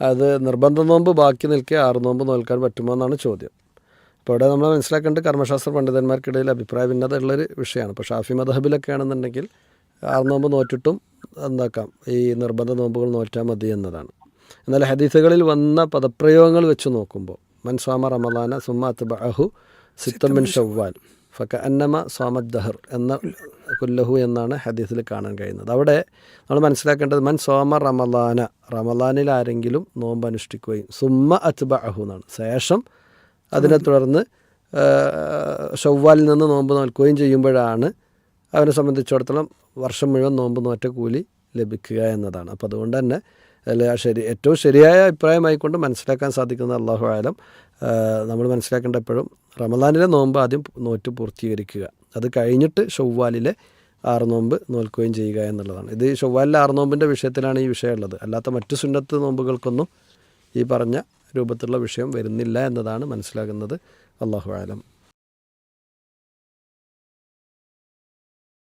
അത് നിർബന്ധ നോമ്പ് ബാക്കി നിൽക്കെ ആറ് നോമ്പ് നോൽക്കാൻ പറ്റുമോ എന്നാണ് ചോദ്യം. അപ്പോൾ ഇവിടെ നമ്മൾ മനസ്സിലാക്കേണ്ടത് കർമ്മശാസ്ത്ര പണ്ഡിതന്മാർക്കിടയിൽ അഭിപ്രായ ഭിന്നത ഉള്ളൊരു വിഷയമാണ്. ഇപ്പോൾ ഷാഫി മദഹബിലൊക്കെ ആണെന്നുണ്ടെങ്കിൽ ആറ് നോമ്പ് നോറ്റിട്ടും എന്താക്കാം ഈ നിർബന്ധ നോമ്പുകൾ നോറ്റാൽ മതി എന്നതാണ്. എന്നാൽ ഹദീസുകളിൽ വന്ന പദപ്രയോഗങ്ങൾ വെച്ച് നോക്കുമ്പോൾ മൻ സ്വാമ റമദാന സുമ്മാത്ത് ബഹു സിത്തമിൻ ഷവ്വാൽ. ഫക്ക അന്നമ സ്വാമദ് ദഹർ എന്ന കുല്ലഹു എന്നാണ് ഹദീസിൽ കാണാൻ കഴിയുന്നത്. അവിടെ നമ്മൾ മനസ്സിലാക്കേണ്ടത് മൻ സോമ റമദാന റമദാനിൽ ആരെങ്കിലും നോമ്പ് അനുഷ്ഠിക്കുകയും സുമ്മ അത്ത് അഹു എന്നാണ്. ശേഷം അതിനെ തുടർന്ന് ഷവ്വാലിൽ നിന്ന് നോമ്പ് നോൽക്കുകയും ചെയ്യുമ്പോഴാണ് അവനെ സംബന്ധിച്ചിടത്തോളം വർഷം മുഴുവൻ നോമ്പ് നോറ്റ കൂലി ലഭിക്കുക എന്നതാണ്. അപ്പോൾ അതുകൊണ്ട് തന്നെ അല്ലെ ശരി ഏറ്റവും ശരിയായ അഭിപ്രായമായിക്കൊണ്ട് മനസ്സിലാക്കാൻ സാധിക്കുന്ന അള്ളാഹു ആയാലും നമ്മൾ മനസ്സിലാക്കേണ്ട എപ്പോഴും റമദാനിലെ നോമ്പ് ആദ്യം നോറ്റ് പൂർത്തീകരിക്കുക. അത് കഴിഞ്ഞിട്ട് ഷവ്വാലിലെ ആറ് നോമ്പ് നോൽക്കുകയും ചെയ്യുക എന്നുള്ളതാണ്. ഇത് ഷവ്വാലിലെ ആറ് നോമ്പിന്റെ വിഷയത്തിലാണ് ഈ വിഷയമുള്ളത്. അല്ലാത്ത മറ്റു സുന്നത്ത് നോമ്പുകൾക്കൊന്നും ഈ പറഞ്ഞ രൂപത്തിലുള്ള വിഷയം വരുന്നില്ല എന്നതാണ് മനസ്സിലാകുന്നത്. അള്ളാഹു ആലം